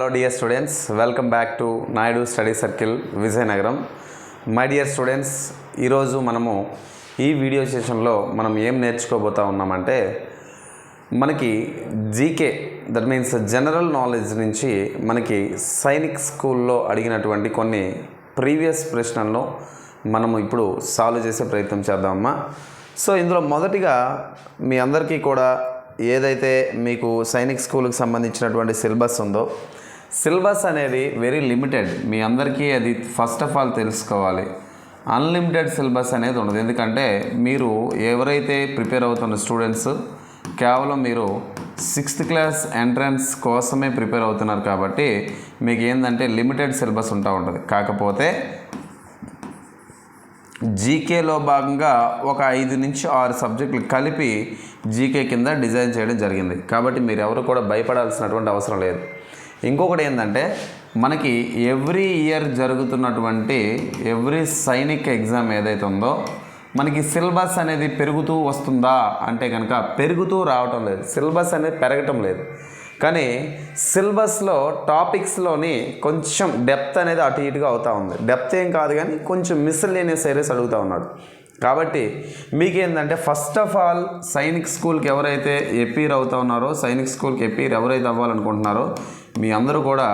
Hello dear students welcome back to Naidu study circle Vizianagaram my dear students ఈరోజు మనము ఈ video సెషన్లో మనం ఏం నేర్చుకోబోతా ఉన్నామంటే మనకి GK that means general knowledge నుంచి మనకి సైనిక్ స్కూల్లో అడిగినటువంటి కొన్ని ప్రీవియస్ ప్రశ్నలను మనము ఇప్పుడు సాల్వ్ చేసే ప్రయత్నం చేద్దామమ్మా. సో ఇందులో మొదటిగా మీ అందరికీ కూడా ఏదైతే మీకు సైనిక్ స్కూల్కి సంబంధించినటువంటి సిలబస్ ఉందో సిలబస్ అనేది వెరీ లిమిటెడ్ మీ అందరికీ అది ఫస్ట్ ఆఫ్ ఆల్ తెలుసుకోవాలి. అన్లిమిటెడ్ సిలబస్ అనేది ఉండదు. ఎందుకంటే మీరు ఎవరైతే ప్రిపేర్ అవుతున్న స్టూడెంట్స్ కేవలం మీరు సిక్స్త్ క్లాస్ ఎంట్రన్స్ కోసమే ప్రిపేర్ అవుతున్నారు కాబట్టి మీకు ఏంటంటే లిమిటెడ్ సిలబస్ ఉంటా ఉంటుంది. కాకపోతే జీకేలో భాగంగా ఒక ఐదు నుంచి ఆరు సబ్జెక్టులు కలిపి జీకే కింద డిజైన్ చేయడం జరిగింది. కాబట్టి మీరు ఎవరు కూడా భయపడాల్సినటువంటి అవసరం లేదు. ఇంకొకటి ఏంటంటే మనకి ఎవ్రీ ఇయర్ జరుగుతున్నటువంటి ఎవ్రీ సైనిక్ ఎగ్జామ్ ఏదైతే ఉందో మనకి సిలబస్ అనేది పెరుగుతూ వస్తుందా అంటే కనుక పెరుగుతూ రావటం లేదు. సిలబస్ అనేది పెరగటం లేదు. కానీ సిలబస్లో టాపిక్స్లోని కొంచెం డెప్త్ అనేది అటు ఇటుగా అవుతూ ఉంది. డెప్త్ ఏం కాదు కానీ కొంచెం మిస్లేనియస్ ఏరియాస్ అడుగుతూ ఉన్నాడు. కాబట్టి మీకేంటంటే ఫస్ట్ ఆఫ్ ఆల్ సైనిక్ స్కూల్కి ఎవరైతే ఎపీర్ అవుతా ఉన్నారో సైనిక్ స్కూల్కి ఎపీర్ ఎవరైతే అవ్వాలనుకుంటున్నారో మీ అందరూ కూడా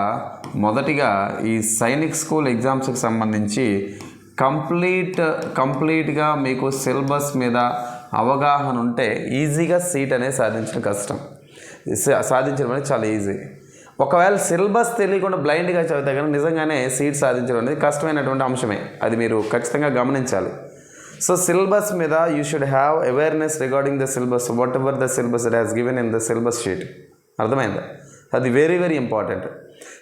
మొదటిగా ఈ సైనిక్ స్కూల్ ఎగ్జామ్స్కి సంబంధించి కంప్లీట్ కంప్లీట్గా మీకు సిలబస్ మీద అవగాహన ఉంటే ఈజీగా సీట్ అనేది సాధించడం కష్టం. సాధించడం అనేది చాలా ఈజీ. ఒకవేళ సిలబస్ తెలియకుండా బ్లైండ్గా చదివితే కానీ నిజంగానే సీట్ సాధించడం అనేది కష్టమైనటువంటి అంశమే. అది మీరు ఖచ్చితంగా గమనించాలి. సో సిలబస్ మీద you should have awareness regarding the syllabus whatever the syllabus it has given in the syllabus sheet. అర్థమైందా? అది వెరీ వెరీ ఇంపార్టెంట్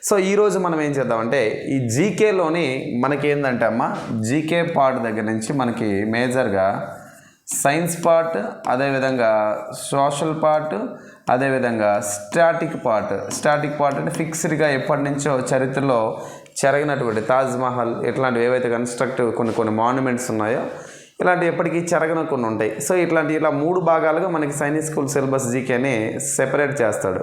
సో ఈరోజు మనం ఏం చేద్దామంటే ఈ జీకేలోని మనకి ఏంటంటే అమ్మ జీకే పార్ట్ దగ్గర నుంచి మనకి మేజర్గా సైన్స్ పార్ట్ అదేవిధంగా సోషల్ పార్ట్ అదేవిధంగా స్టాటిక్ పార్ట్ స్టాటిక్ పార్ట్ అంటే ఫిక్స్డ్గా ఎప్పటి నుంచో చరిత్రలో చెరగినటువంటి తాజ్మహల్ ఇట్లాంటివి ఏవైతే కన్స్ట్రక్ట్ కొన్ని కొన్ని మాన్యుమెంట్స్ ఉన్నాయో ఇలాంటివి ఎప్పటికీ చెరగన కొన్ని ఉంటాయి. సో ఇట్లాంటి ఇలా మూడు భాగాలుగా మనకి సైనిక్ స్కూల్ సిలబస్ జీకేని సెపరేట్ చేస్తాడు.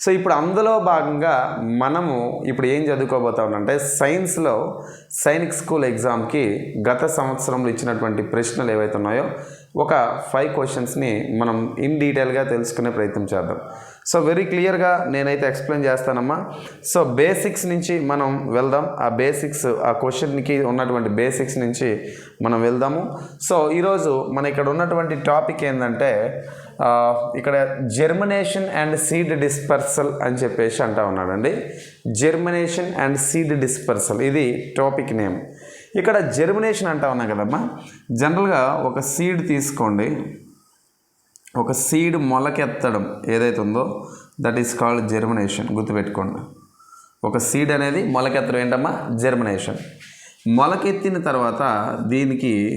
సో ఇప్పుడు అందులో భాగంగా మనము ఇప్పుడు ఏం చదువుకోబోతామంటే సైన్స్లో సైనిక్ స్కూల్ ఎగ్జామ్కి గత సంవత్సరంలో ఇచ్చినటువంటి ప్రశ్నలు ఏవైతే ఉన్నాయో ఒక ఫైవ్ క్వశ్చన్స్ని మనం ఇన్ డీటెయిల్గా తెలుసుకునే ప్రయత్నం చేద్దాం. సో వెరీ క్లియర్గా నేనైతే ఎక్స్ప్లెయిన్ చేస్తానమ్మా. సో బేసిక్స్ నుంచి మనం వెళ్దాం. ఆ బేసిక్స్ ఆ క్వశ్చన్కి ఉన్నటువంటి బేసిక్స్ నుంచి మనం వెళ్దాము. సో ఈరోజు మన ఇక్కడ ఉన్నటువంటి టాపిక్ ఏంటంటే ఇక్కడ జెర్మినేషన్ అండ్ సీడ్ డిస్పర్సల్ అని చెప్పేసి అంటా ఉన్నాడండి. జెర్మినేషన్ అండ్ సీడ్ డిస్పర్సల్ ఇది టాపిక్ నేమ్ ఇక్కడ జెర్మినేషన్ అంటా ఉన్నాం కదమ్మా. జనరల్గా ఒక సీడ్ తీసుకోండి. ఒక సీడ్ మొలకెత్తడం ఏదైతే ఉందో దట్ ఈస్ కాల్డ్ జెర్మినేషన్ గుర్తుపెట్టుకోండి. ఒక సీడ్ అనేది మొలకెత్తడం ఏంటమ్మా? జెర్మినేషన్ మొలకెత్తిన తర్వాత దీనికి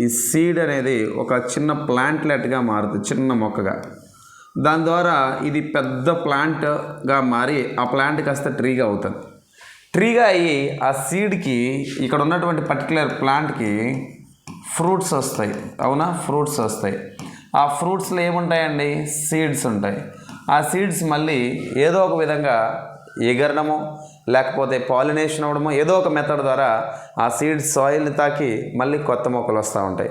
ఈ సీడ్ అనేది ఒక చిన్న ప్లాంట్లెట్గా మారుతుంది చిన్న మొక్కగా. దాని ద్వారా ఇది పెద్ద ప్లాంట్గా మారి ఆ ప్లాంట్ కాస్త ట్రీగా అవుతుంది. ట్రీగా అయ్యి ఆ సీడ్కి ఇక్కడ ఉన్నటువంటి పర్టికులర్ ప్లాంట్కి ఫ్రూట్స్ వస్తాయి. అవునా? ఫ్రూట్స్ వస్తాయి. ఆ ఫ్రూట్స్లో ఏముంటాయండి? సీడ్స్ ఉంటాయి. ఆ సీడ్స్ మళ్ళీ ఏదో ఒక విధంగా ఎగరడము లేకపోతే పాలినేషన్ అవ్వడము? ఏదో ఒక మెథడ్ ద్వారా ఆ సీడ్స్ సాయిల్ని తాకి మళ్ళీ కొత్త మొక్కలు వస్తూ ఉంటాయి.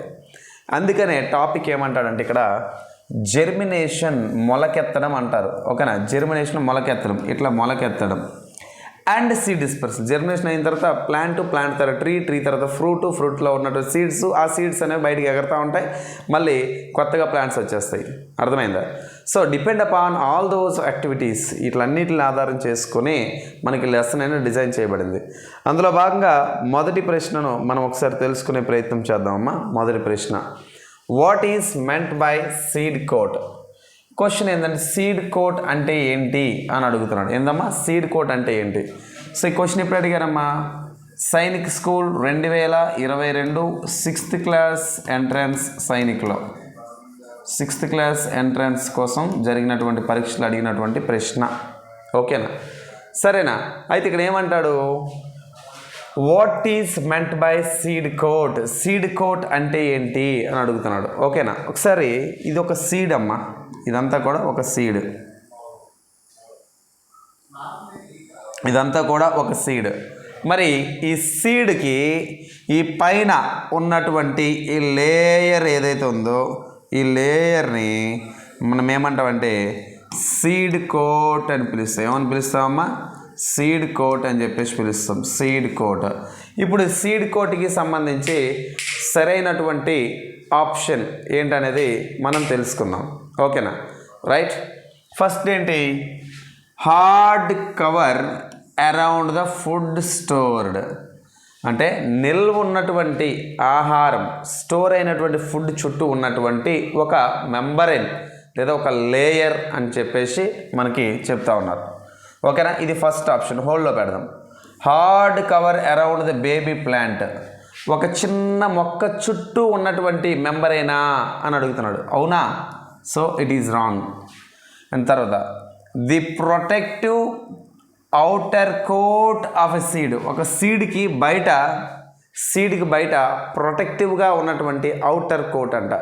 అందుకనే టాపిక్ ఏమంటాడంటే ఇక్కడ జెర్మినేషన్ మొలకెత్తడం అంటారు. ఓకేనా? జెర్మినేషన్ మొలకెత్తడం. ఇట్లా మొలకెత్తడం. అండ్ సీడ్ డిస్పర్సల్ జెర్మినేషన్ అయిన తర్వాత ప్లాంట్ ప్లాంట్ తర్వాత ట్రీ ట్రీ తర్వాత ఫ్రూట్ ఫ్రూట్లో ఉన్నటువంటి సీడ్స్ ఆ సీడ్స్ అనేవి బయటికి ఎగరుతూ ఉంటాయి. మళ్ళీ కొత్తగా ప్లాంట్స్ వచ్చేస్తాయి. అర్థమైందా? So depend upon all those activities ఇట్లన్నిటిని ఆధారం చేసుకొని మనకి లెసన్ అనేది డిజైన్ చేయబడింది. అందులో భాగంగా మొదటి ప్రశ్నను మనం ఒకసారి తెలుసుకునే ప్రయత్నం చేద్దామమ్మా. మొదటి ప్రశ్న. What is meant by seed coat question ఏంటంటే సీడ్ కోట్ అంటే ఏంటి అని అడుగుతున్నాడు. ఏందమ్మా? సీడ్ కోట్ అంటే ఏంటి? సో ఈ క్వశ్చన్ ఎప్పుడు అడిగారమ్మా? సైనిక్ స్కూల్ రెండు వేల ఇరవై రెండు సిక్స్త్ క్లాస్ ఎంట్రన్స్ సైనిక్లో. సిక్స్త్ క్లాస్ ఎంట్రన్స్ కోసం జరిగినటువంటి పరీక్షలు అడిగినటువంటి ప్రశ్న. ఓకేనా? సరేనా? అయితే ఇక్కడ ఏమంటాడు? What is meant by seed coat seed coat అంటే ఏంటి అని అడుగుతున్నాడు. ఓకేనా? ఒకసారి ఇది ఒక సీడ్ అమ్మ. ఇదంతా కూడా ఒక సీడ్ ఇదంతా కూడా ఒక సీడ్ మరి ఈ సీడ్కి ఈ పైన ఉన్నటువంటి ఈ లేయర్ ఏదైతే ఉందో ఈ లేయర్ని మనం ఏమంటామంటే సీడ్ కోట్ అని పిలుస్తాం. ఏమని పిలుస్తామమ్మా? సీడ్ కోట్ అని చెప్పేసి పిలుస్తాం. Seed coat. ఇప్పుడు సీడ్ కోట్కి సంబంధించి సరైనటువంటి ఆప్షన్ ఏంటనేది మనం తెలుసుకుందాం. ఓకేనా? రైట్? ఫస్ట్ ఏంటి? Hard cover around the food stored. అంటే నిల్వ ఉన్నటువంటి ఆహారం స్టోర్ అయినటువంటి ఫుడ్ చుట్టూ ఉన్నటువంటి ఒక మెంబరెన్ లేదా ఒక లేయర్ అని చెప్పేసి మనకి చెప్తా ఉన్నారు. ఓకేనా? ఇది ఫస్ట్ ఆప్షన్. హోల్డ్లో పెడదాం. Hard cover around the baby plant ఒక చిన్న మొక్క చుట్టూ ఉన్నటువంటి మెంబరేనా అని అడుగుతున్నాడు. అవునా? So it is wrong and తర్వాత the protective outer coat of a seed ఒక సీడ్కి బయట సీడ్కి బయట ప్రొటెక్టివ్గా ఉన్నటువంటి అవుటర్ కోట్ అంట.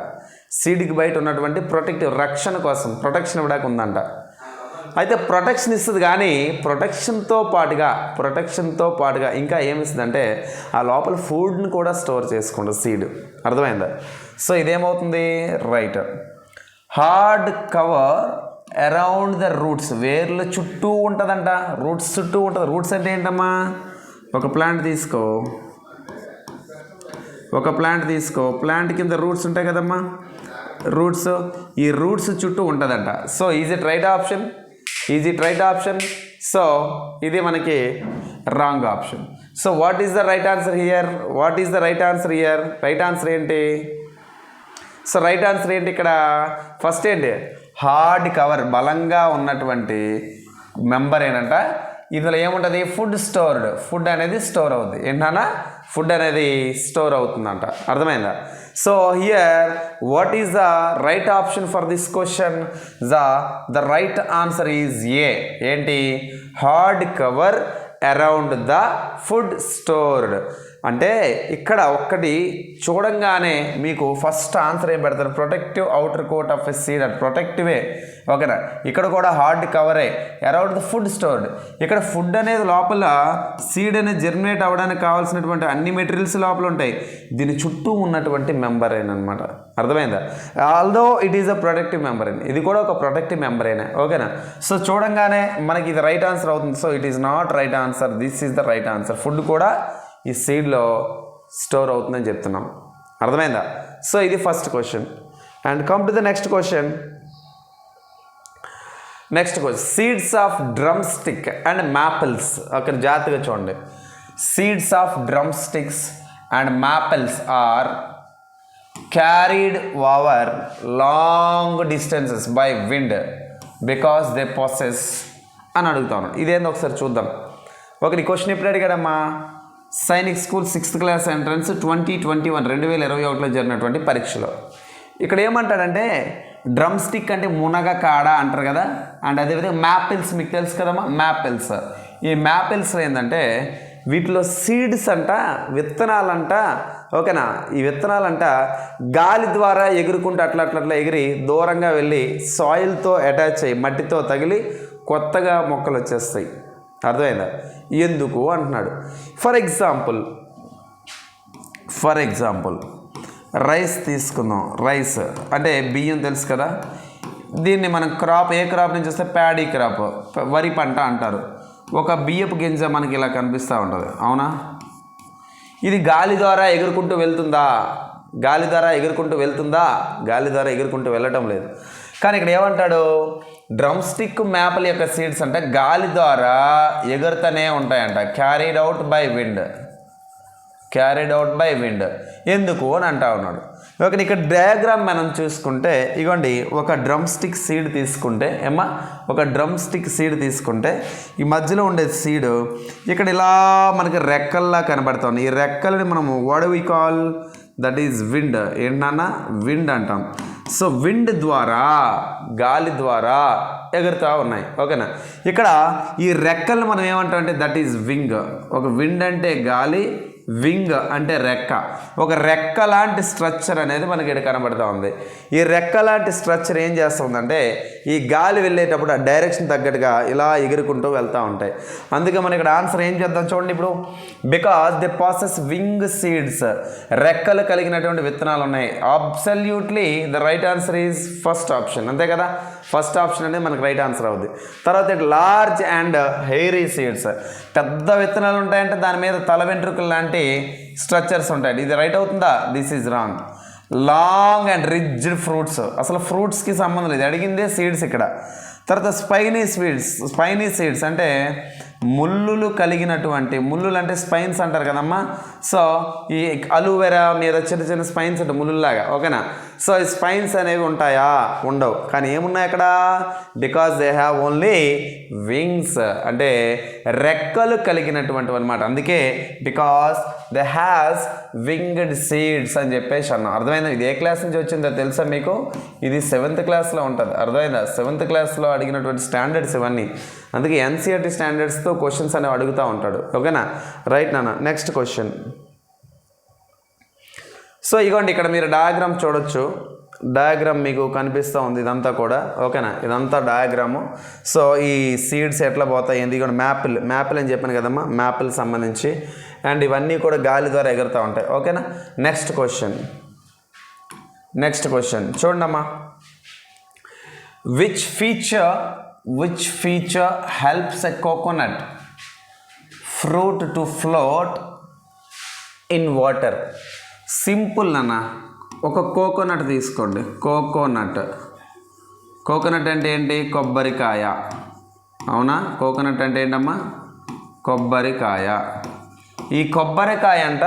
సీడ్కి బయట ఉన్నటువంటి ప్రొటెక్టివ్ రక్షణ కోసం ప్రొటెక్షన్ ఇవ్వడానికి ఉందంట. అయితే ప్రొటెక్షన్ ఇస్తుంది కానీ ప్రొటెక్షన్తో పాటుగా ప్రొటెక్షన్తో పాటుగా ఇంకా ఏమి ఇస్తుందంటే ఆ లోపల ఫుడ్ని కూడా స్టోర్ చేసుకుంటుంది సీడ్ అర్థమైందా? So ఇదేమవుతుంది? Right hard cover around the roots వేర్ల చుట్టూ ఉంటుందంట. రూట్స్ చుట్టూ ఉంటుంది. రూట్స్ అంటే ఏంటమ్మా? ఒక ప్లాంట్ తీసుకో. ఒక ప్లాంట్ తీసుకో. ప్లాంట్ కింద రూట్స్ ఉంటాయి కదమ్మా? రూట్స్ ఈ రూట్స్ చుట్టూ ఉంటుందంట. So is it right option is it right option so ఇది మనకి wrong option so what is the right answer here what is the right answer here right answer ఏంటి? So right answer ఏంటి ఇక్కడ? First ఏంటి? Hard cover బలంగా ఉన్నటువంటి member ఏంటంట? ఇందులో ఏముంటుంది? Food stored. ఫుడ్ అనేది స్టోర్ అవుతుంది ఏంటన్నా? ఫుడ్ అనేది స్టోర్ అవుతుందంట. అర్థమైందా? So here what is the right option for this question the the right answer is A ఏంటి? Hard cover around the food stored. అంటే ఇక్కడ ఒక్కటి చూడంగానే మీకు ఫస్ట్ ఆన్సర్ ఏం పెడతారు? Protective outer coat of a seed and ప్రొటెక్టివే ఓకేనా? ఇక్కడ కూడా హార్డ్ కవరే అరౌండ్ ద ఫుడ్ స్టోర్డ్ ఇక్కడ ఫుడ్ అనేది లోపల సీడ్ అనేది జర్మినేట్ అవ్వడానికి కావాల్సినటువంటి అన్ని మెటీరియల్స్ లోపల ఉంటాయి. దీని చుట్టూ ఉన్నటువంటి మెంబరైన్ అనమాట అర్థమైందా? Although it is a protective member ఇది కూడా ఒక ప్రొటెక్టివ్ మెంబర్ ఓకేనా? సో చూడంగానే మనకి ఇది రైట్ ఆన్సర్ అవుతుంది. So it is not right answer this is the right answer food కూడా ఈ సీడ్లో స్టోర్ అవుతుందని చెప్తున్నాం. అర్థమైందా? సో ఇది first question. And come to the next question next question seeds of drumstick and maples అక్కడ జాగ్రత్తగా చూడండి. Seeds of drumsticks and maples are carried over long distances by wind because they possess అని అడుగుతాను ఇదేందో ఒకసారి చూద్దాం. ఒకరి క్వశ్చన్ ఎప్పుడు అడిగాడమ్మా? Sainik school sixth class entrance twenty twenty one రెండు వేల ఇరవై ఒకటిలో జరిగినటువంటి పరీక్షలో. ఇక్కడ ఏమంటాడంటే డ్రమ్ స్టిక్ అంటే మునగ కాడ అంటారు కదా? అండ్ అదేవిధంగా మ్యాపిల్స్ మీకు తెలుసు కదమ్మా మ్యాపిల్స్. ఈ మ్యాపిల్స్ ఏంటంటే వీటిలో సీడ్స్ అంట విత్తనాలంట ఓకేనా? ఈ విత్తనాలంట గాలి ద్వారా ఎగురుకుంటూ అట్లా అట్లా అట్లా ఎగిరి దూరంగా వెళ్ళి సాయిల్తో అటాచ్ అయ్యి మట్టితో తగిలి కొత్తగా మొక్కలు వచ్చేస్తాయి. అర్థమైందా? ఎందుకు అంటున్నాడు. For example for example rice తీసుకుందాం. రైస్ అంటే బియ్యం తెలుసు కదా? దీన్ని మనం క్రాప్ ఏ క్రాప్ నుంచి వస్తే ప్యాడీ క్రాప్ వరి పంట అంటారు. ఒక బియ్యపు గింజ మనకి ఇలా కనిపిస్తూ ఉంటుంది. అవునా? ఇది గాలి ద్వారా ఎగురుకుంటూ వెళ్తుందా? గాలి ద్వారా ఎగురుకుంటూ వెళ్తుందా? గాలి ద్వారా ఎగురుకుంటూ వెళ్ళటం లేదు. కానీ ఇక్కడ ఏమంటాడు? డ్రమ్ స్టిక్ మ్యాప్ల యొక్క సీడ్స్ అంటే గాలి ద్వారా ఎగురుతూనే ఉంటాయంట. Carried out by wind carried out by wind ఎందుకు అని అంటా ఉన్నాడు. ఓకే ఇక్కడ డయాగ్రామ్ మనం చూసుకుంటే ఇగోండి ఒక డ్రమ్ స్టిక్ సీడ్ తీసుకుంటే ఏమా ఒక డ్రమ్ స్టిక్ సీడ్ తీసుకుంటే ఈ మధ్యలో ఉండే సీడ్ ఇక్కడ ఇలా మనకి రెక్కల్లా కనబడుతుంది ఈ రెక్కలని మనము what we call that is wind ఏంటన్నా? విండ్ అంటాం. సో విండ్ ద్వారా గాలి ద్వారా ఎగురుతూ ఉన్నాయి. ఓకేనా? ఇక్కడ ఈ రెక్కలు మనం ఏమంటాం అంటే దట్ ఈజ్ వింగ్ ఒక విండ్ అంటే గాలి వింగ్ అంటే రెక్క. ఒక రెక్క లాంటి స్ట్రక్చర్ అనేది మనకి ఇక్కడ కనబడుతూ ఉంది. ఈ రెక్క లాంటి స్ట్రక్చర్ ఏం చేస్తుందంటే ఈ గాలి వెళ్ళేటప్పుడు ఆ డైరెక్షన్ తగ్గట్టుగా ఇలా ఎగురుకుంటూ వెళ్తూ ఉంటాయి. అందుకే మనం ఇక్కడ ఆన్సర్ ఏం చేద్దాం చూడండి ఇప్పుడు. Because they possess wing seeds రెక్కలు కలిగినటువంటి విత్తనాలు ఉన్నాయి. Absolutely the right answer is first option అంతే కదా? ఫస్ట్ ఆప్షన్ అనేది మనకు రైట్ ఆన్సర్ అవుద్ది. తర్వాత లార్జ్ అండ్ హెయిరీ సీడ్స్. పెద్ద విత్తనాలు ఉంటాయంటే దాని మీద తల వెంట్రుకలు లాంటి స్ట్రక్చర్స్ ఉంటాయి. ఇది రైట్ అవుతుందా? This is wrong long and ridged fruits అసలు ఫ్రూట్స్కి సంబంధం లేదు. అడిగిందే సీడ్స్ ఇక్కడ. తర్వాత స్పైనీ స్వీడ్స్ స్పైనీ సీడ్స్ అంటే ముళ్ళులు కలిగినటువంటి ముళ్ళులు అంటే స్పైన్స్ అంటారు కదమ్మా? సో ఈ అలువెరా మీద చిన్న చిన్న స్పైన్స్ అంటే ముళ్ళులాగా ఓకేనా? సో ఈ స్పైన్స్ అనేవి ఉంటాయా? ఉండవు. కానీ ఏమున్నాయి అక్కడ? Because they have only wings అంటే రెక్కలు కలిగినటువంటివి అనమాట అందుకే because they has winged seeds అని చెప్పేసి అన్నాం. అర్థమైందా? ఇది ఏ క్లాస్ నుంచి వచ్చిందో తెలుసా మీకు? ఇది సెవెంత్ క్లాస్లో ఉంటుంది. అర్థమైందా? సెవెంత్ క్లాస్లో అడిగినటువంటి స్టాండర్డ్స్ ఇవన్నీ. అందుకే ఎన్సీఆర్టీ స్టాండర్డ్స్తో క్వశ్చన్స్ అనేవి అడుగుతూ ఉంటాడు. ఓకేనా రైట్ నాన్న? నెక్స్ట్ క్వశ్చన్ సో ఇగోండి ఇక్కడ మీరు డయాగ్రామ్ చూడొచ్చు. డయాగ్రామ్ మీకు కనిపిస్తూ ఉంది ఇదంతా కూడా. ఓకేనా ఇదంతా డయాగ్రాము సో ఈ సీడ్స్ ఎట్లా పోతాయి ఏంది? మ్యాపిల్ మ్యాపిల్ అని చెప్పాను కదమ్మా. మ్యాపిల్ సంబంధించి. అండ్ ఇవన్నీ కూడా గాలి ద్వారా ఎగురుతూ ఉంటాయి. ఓకేనా నెక్స్ట్ క్వశ్చన్ నెక్స్ట్ క్వశ్చన్ చూడండమ్మా. Which feature which feature helps a coconut fruit to float in water simple అన్న ఒక కోకోనట్ తీసుకోండి. కోకోనట్ కోకోనట్ అంటే ఏంటి? కొబ్బరికాయ. అవునా? కోకోనట్ అంటే ఏంటమ్మా? కొబ్బరికాయ. ఈ కొబ్బరికాయ అంట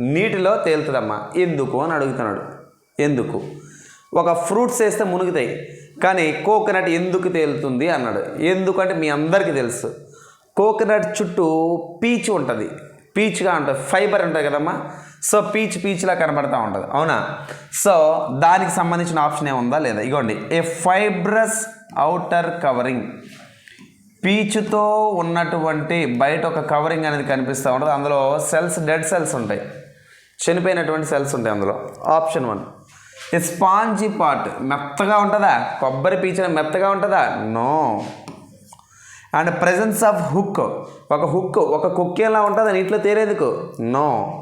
నీటిలో తేలుతుందమ్మా. ఎందుకు అని అడుగుతున్నాడు. ఎందుకు? ఒక ఫ్రూట్స్ వేస్తే మునుగుతాయి. కానీ కోకోనట్ ఎందుకు తేలుతుంది అన్నాడు. ఎందుకంటే మీ అందరికీ తెలుసు. కోకోనట్ చుట్టూ పీచు ఉంటుంది. పీచ్గా ఉంటుంది. ఫైబర్ ఉంటుంది కదమ్మా. సో పీచ్ పీచ్లా కనబడతా ఉంటుంది. అవునా? సో దానికి సంబంధించిన ఆప్షన్ ఏముందా లేదా? ఇగోండి. A fibrous outer covering. పీచుతో ఉన్నటువంటి బయట ఒక కవరింగ్ అనేది కనిపిస్తూ ఉంటుంది. అందులో సెల్స్ డెడ్ సెల్స్ ఉంటాయి. చనిపోయినటువంటి సెల్స్ ఉంటాయి అందులో. Option one. స్పాంజీ పార్ట్ మెత్తగా ఉంటుందా? కొబ్బరి పీచు మెత్తగా ఉంటుందా? No. And presence of hook ఒక హుక్ ఒక కుక్కేలా ఉంటుంది? నీటిలో తేలేందుకు? No.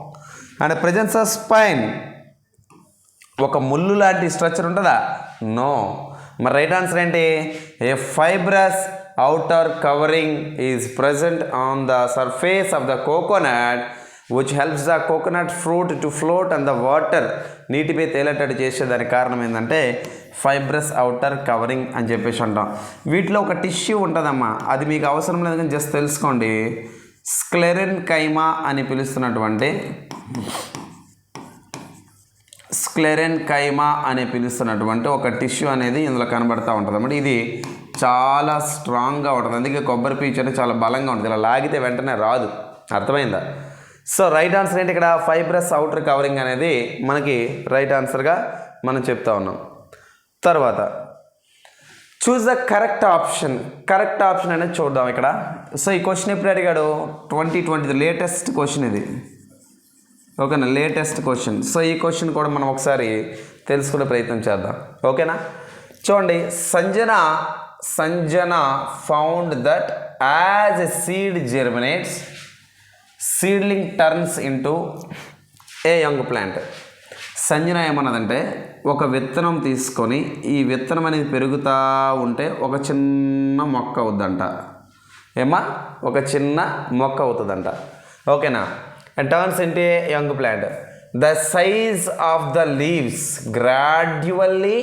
And presence of spine ఒక ముళ్ళు లాంటి స్ట్రక్చర్ ఉంటుందా? నో. మరి రైట్ ఆన్సర్ ఏంటి? A fibrous outer covering is present on the surface of the coconut which helps the coconut fruit to float and the water నీటిపై తేలేటట్టు చేసేదానికి కారణం ఏంటంటే ఫైబ్రస్ అవుటర్ కవరింగ్ అని చెప్పేసి అంటాం. వీటిలో ఒక టిష్యూ ఉంటుందమ్మా. అది మీకు అవసరం లేదు కానీ జస్ట్ తెలుసుకోండి. స్క్లెరిన్ కైమా అని పిలుస్తున్నటువంటి స్క్లెరెన్ కైమా అని పిలుస్తున్నటువంటి ఒక టిష్యూ అనేది ఇందులో కనబడతా ఉంటుంది అన్నమాట. ఇది చాలా స్ట్రాంగ్గా ఉంటుంది. అందుకే కొబ్బరి పీచు అనేది చాలా బలంగా ఉంటుంది. ఇలా లాగితే వెంటనే రాదు. అర్థమైందా? సో రైట్ ఆన్సర్ ఏంటి ఇక్కడ? ఫైబ్రస్ అవుటర్ కవరింగ్ అనేది మనకి రైట్ ఆన్సర్గా మనం చెప్తా ఉన్నాం. తర్వాత choose the correct option correct option అనేది చూద్దాం ఇక్కడ. సో ఈ క్వశ్చన్ ఎప్పుడు అడిగాడు? ట్వంటీ ట్వంటీ లేటెస్ట్ క్వశ్చన్ ఇది. ఓకేనా లేటెస్ట్ క్వశ్చన్ సో ఈ క్వశ్చన్ కూడా మనం ఒకసారి తెలుసుకునే ప్రయత్నం చేద్దాం. ఓకేనా చూడండి Sanjana Sanjana found that as a seed germinates seedling turns into a young plant? Sanjana ఏమన్నదంటే ఒక విత్తనం తీసుకొని ఈ విత్తనం అనేది పెరుగుతూ ఉంటే ఒక చిన్న మొక్క అవుద్దంట. ఏమా ఒక చిన్న మొక్క అవుతుందంట. ఓకేనా? Turns turns into young plant the size of the leaves gradually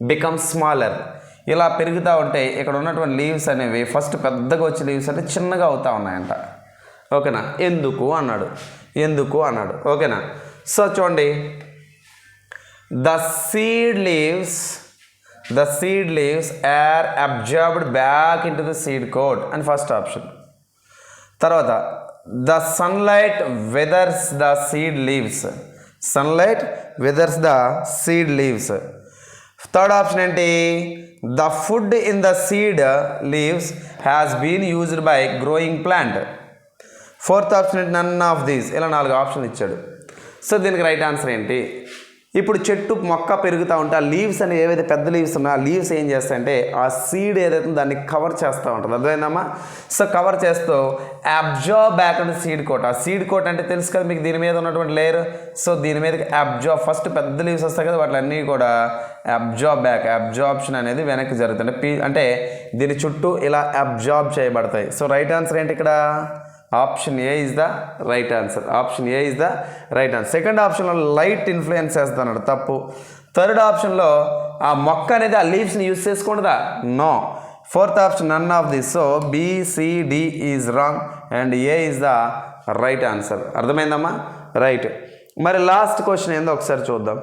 become smaller ఇలా పెరుగుతూ ఉంటే ఇక్కడ ఉన్నటువంటి లీవ్స్ అనేవి ఫస్ట్ పెద్దగా వచ్చే లీవ్స్ అంటే చిన్నగా అవుతూ ఉన్నాయంట. ఓకేనా? ఎందుకు అన్నాడు. ఎందుకు అన్నాడు. ఓకేనా? సో చూడండి. The seed leaves the seed leaves are absorbed back into the seed coat అని ఫస్ట్ ఆప్షన్ తర్వాత the sunlight weathers the seed leaves sunlight weathers the seed leaves third option ఏంటి? The food in the seed leaves has been used by growing plant fourth option ఏంటి? None of these ఇలా నాలుగు ఆప్షన్లు ఇచ్చాడు. So దీనికి right answer ఏంటి? ఇప్పుడు చెట్టు మొక్క పెరుగుతూ ఉంటే ఆ లీవ్స్ అనేవి ఏవైతే పెద్ద లీవ్స్ ఉన్నాయో ఆ లీవ్స్ ఏం చేస్తాయంటే ఆ సీడ్ ఏదైతే దాన్ని కవర్ చేస్తూ ఉంటుంది. అర్థమైందమ్మా? సో కవర్ చేస్తూ అబ్జార్బ్ బ్యాక్ అంటే సీడ్ కోట్ ఆ సీడ్ కోట్ అంటే తెలుసు కదా మీకు దీని మీద ఉన్నటువంటి లేయర్ సో దీని మీద అబ్జార్బ్ ఫస్ట్ పెద్ద లీవ్స్ వస్తాయి కదా వాటిలన్నీ కూడా అబ్జార్బ్ బ్యాక్ అబ్జార్ప్షన్ అనేది వెనక్కి జరుగుతుంది. పీ అంటే దీని చుట్టూ ఇలా అబ్జార్బ్ చేయబడతాయి. సో రైట్ ఆన్సర్ ఏంటి ఇక్కడ? Option A is the right answer option A is the right answer second ఆప్షన్లో లైట్ ఇన్ఫ్లుయెన్స్ చేస్తున్నాడు తప్పు. థర్డ్ ఆప్షన్లో ఆ మొక్క అనేది ఆ లీవ్స్ని use చేసుకూడదా no fourth option none of this so BCD is wrong and A is the right answer అర్థమైందమ్మా? రైట్ మరి లాస్ట్ క్వశ్చన్ ఏందో ఒకసారి చూద్దాం.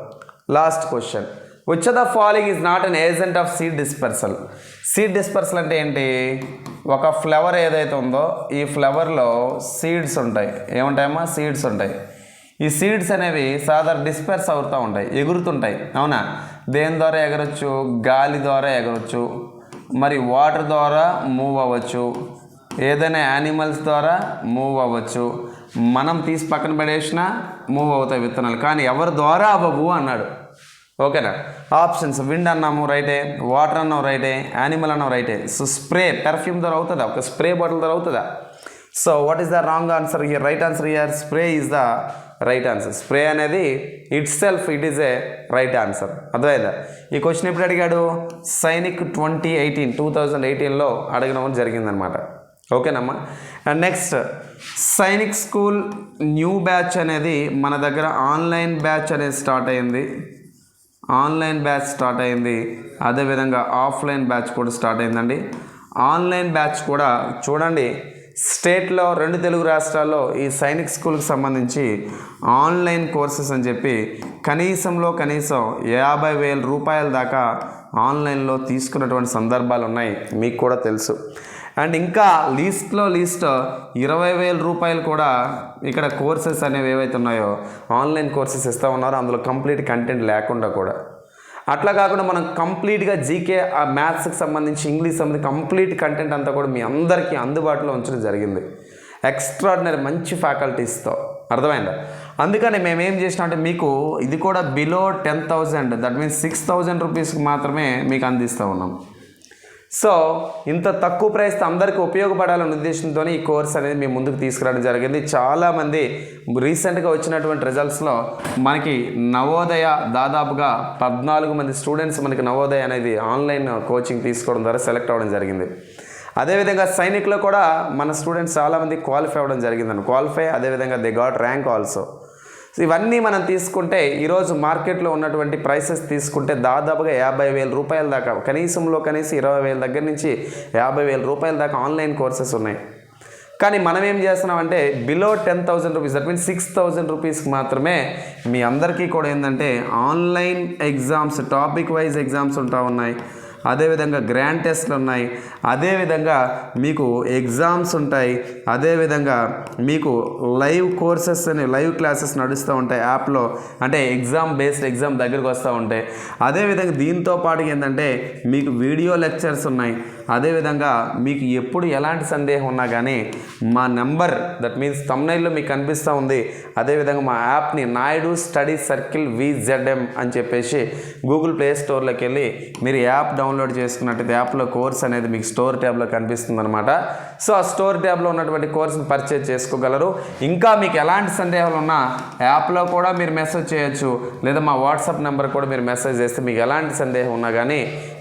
Last question which the following is not an agent of seed dispersal seed dispersal అంటే ఏంటి? ఒక flower ఏదైతే ఉందో ఈ ఫ్లవర్లో సీడ్స్ ఉంటాయి. ఏముంటాయమ్మా? సీడ్స్ ఉంటాయి. ఈ సీడ్స్ అనేవి సాధారణ డిస్పర్స్ అవుతూ ఉంటాయి. ఎగురుతుంటాయి. అవునా? దేని ద్వారా ఎగరొచ్చు? గాలి ద్వారా ఎగరొచ్చు. మరి వాటర్ ద్వారా మూవ్ అవ్వచ్చు. ఏదైనా యానిమల్స్ ద్వారా మూవ్ అవ్వచ్చు. మనం తీసి పక్కన పడేసినా మూవ్ అవుతాయి విత్తనాలు. కానీ ఎవరి ద్వారా అవ్వవు అన్నాడు. ఓకేనా? ఆప్షన్స్. విండ్ అన్నాము రైటే. వాటర్ అన్నాం రైటే. యానిమల్ అన్నాం రైటే. సో స్ప్రే పెర్ఫ్యూమ్ ద్వారా అవుతుందా? ఒక స్ప్రే బాటిల్ ద్వారా అవుతుందా? So what is the wrong answer here right answer here spray is the right answer spray అనేది itself it is a right answer అర్థమైందా? ఈ క్వశ్చన్ ఎప్పుడు అడిగాడు? Sainik twenty eighteen two thousand ఎయిటీన్లో అడగడం జరిగిందనమాట ఓకేనమ్మా? And next Sainik school new batch అనేది మన దగ్గర ఆన్లైన్ బ్యాచ్ అనేది స్టార్ట్ అయింది. ఆన్లైన్ బ్యాచ్ స్టార్ట్ అయింది. అదేవిధంగా ఆఫ్లైన్ బ్యాచ్ కూడా స్టార్ట్ అయిందండి. ఆన్లైన్ బ్యాచ్ కూడా చూడండి స్టేట్లో రెండు తెలుగు రాష్ట్రాల్లో ఈ సైనిక్ స్కూల్కి సంబంధించి ఆన్లైన్ కోర్సెస్ అని చెప్పి కనీసంలో కనీసం యాభై వేల రూపాయల దాకా ఆన్లైన్లో తీసుకున్నటువంటి సందర్భాలు ఉన్నాయి మీకు కూడా తెలుసు. అండ్ ఇంకా లీస్ట్లో లీస్ట్ ఇరవై వేల రూపాయలు కూడా ఇక్కడ కోర్సెస్ అనేవి ఏవైతే ఉన్నాయో ఆన్లైన్ కోర్సెస్ ఇస్తూ ఉన్నారో అందులో కంప్లీట్ కంటెంట్ లేకుండా కూడా. అట్లా కాకుండా మనం కంప్లీట్గా జీకే ఆ మ్యాథ్స్కి సంబంధించి ఇంగ్లీష్ సంబంధించి కంప్లీట్ కంటెంట్ అంతా కూడా మీ అందరికీ అందుబాటులో ఉంచడం జరిగింది. ఎక్స్ట్రాడినరీ మంచి ఫ్యాకల్టీస్తో. అర్థమైందా? అందుకని మేమేం చేసినామంటే అంటే మీకు ఇది కూడా below ten thousand that means six thousand రూపీస్కి మాత్రమే మీకు అందిస్తూ ఉన్నాం. సో ఇంత తక్కువ ప్రైస్తో అందరికీ ఉపయోగపడాలనే ఉద్దేశంతో ఈ కోర్స్ అనేది మేము ముందుకు తీసుకురావడం జరిగింది. చాలామంది రీసెంట్గా వచ్చినటువంటి రిజల్ట్స్లో మనకి నవోదయ దాదాపుగా పద్నాలుగు మంది స్టూడెంట్స్ మనకి నవోదయ అనేది ఆన్లైన్ కోచింగ్ తీసుకోవడం ద్వారా సెలెక్ట్ అవ్వడం జరిగింది. అదేవిధంగా సైనిక్లో కూడా మన స్టూడెంట్స్ చాలామంది క్వాలిఫై అవ్వడం జరిగిందని క్వాలిఫై అదేవిధంగా they got rank also so ఇవన్నీ మనం తీసుకుంటే ఈరోజు మార్కెట్లో ఉన్నటువంటి ప్రైసెస్ తీసుకుంటే దాదాపుగా యాభై వేల రూపాయల దాకా కనీసంలో కనీసం ఇరవై వేల దగ్గర నుంచి యాభై వేల రూపాయల దాకా ఆన్లైన్ కోర్సెస్ ఉన్నాయి. కానీ మనం ఏం చేస్తున్నామంటే below ten thousand rupees that means six thousand రూపీస్కి మాత్రమే మీ అందరికీ కూడా ఏంటంటే online exams topic wise exams ఉంటా ఉన్నాయి. అదేవిధంగా గ్రాండ్ టెస్ట్లు ఉన్నాయి. అదేవిధంగా మీకు ఎగ్జామ్స్ ఉంటాయి. అదేవిధంగా మీకు లైవ్ కోర్సెస్ అని లైవ్ క్లాసెస్ నడుస్తూ ఉంటాయి యాప్లో అంటే ఎగ్జామ్ బేస్డ్ ఎగ్జామ్ దగ్గరికి వస్తూ ఉంటాయి. అదేవిధంగా దీంతో పాటు ఏంటంటే మీకు వీడియో లెక్చర్స్ ఉన్నాయి. అదేవిధంగా మీకు ఎప్పుడు ఎలాంటి సందేహం ఉన్నా కానీ మా నెంబర్ దట్ మీన్స్ తమ్నైల్లో మీకు కనిపిస్తూ ఉంది. అదేవిధంగా మా యాప్ని నాయుడు స్టడీ సర్కిల్ విజెడ్ఎం అని చెప్పేసి గూగుల్ ప్లే స్టోర్లోకి వెళ్ళి మీరు యాప్ డౌన్లోడ్ చేసుకున్నట్టయితే యాప్లో కోర్స్ అనేది మీకు స్టోర్ ట్యాబ్లో కనిపిస్తుంది అనమాట సో ఆ స్టోర్ ట్యాబ్లో ఉన్నటువంటి కోర్స్ని పర్చేజ్ చేసుకోగలరు. ఇంకా మీకు ఎలాంటి సందేహాలు ఉన్నా యాప్లో కూడా మీరు మెసేజ్ చేయొచ్చు. లేదా మా వాట్సాప్ నెంబర్ కూడా మీరు మెసేజ్ చేస్తే మీకు ఎలాంటి సందేహం ఉన్నా కానీ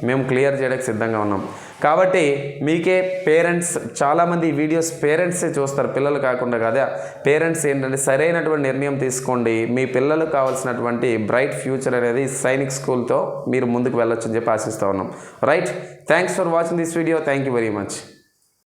మేము క్లియర్ చేయడానికి సిద్ధంగా ఉన్నాం. కాబట్టి మీకే పేరెంట్స్ చాలామంది వీడియోస్ పేరెంట్సే చూస్తారు పిల్లలు కాకుండా కదా? పేరెంట్స్ ఏంటంటే సరైనటువంటి నిర్ణయం తీసుకోండి. మీ పిల్లలకు కావాల్సినటువంటి బ్రైట్ ఫ్యూచర్ అనేది సైనిక్ స్కూల్తో మీరు ముందుకు వెళ్ళొచ్చు అని చెప్పి ఆశిస్తూ ఉన్నాం. Right? Thanks for watching this video. Thank you very much.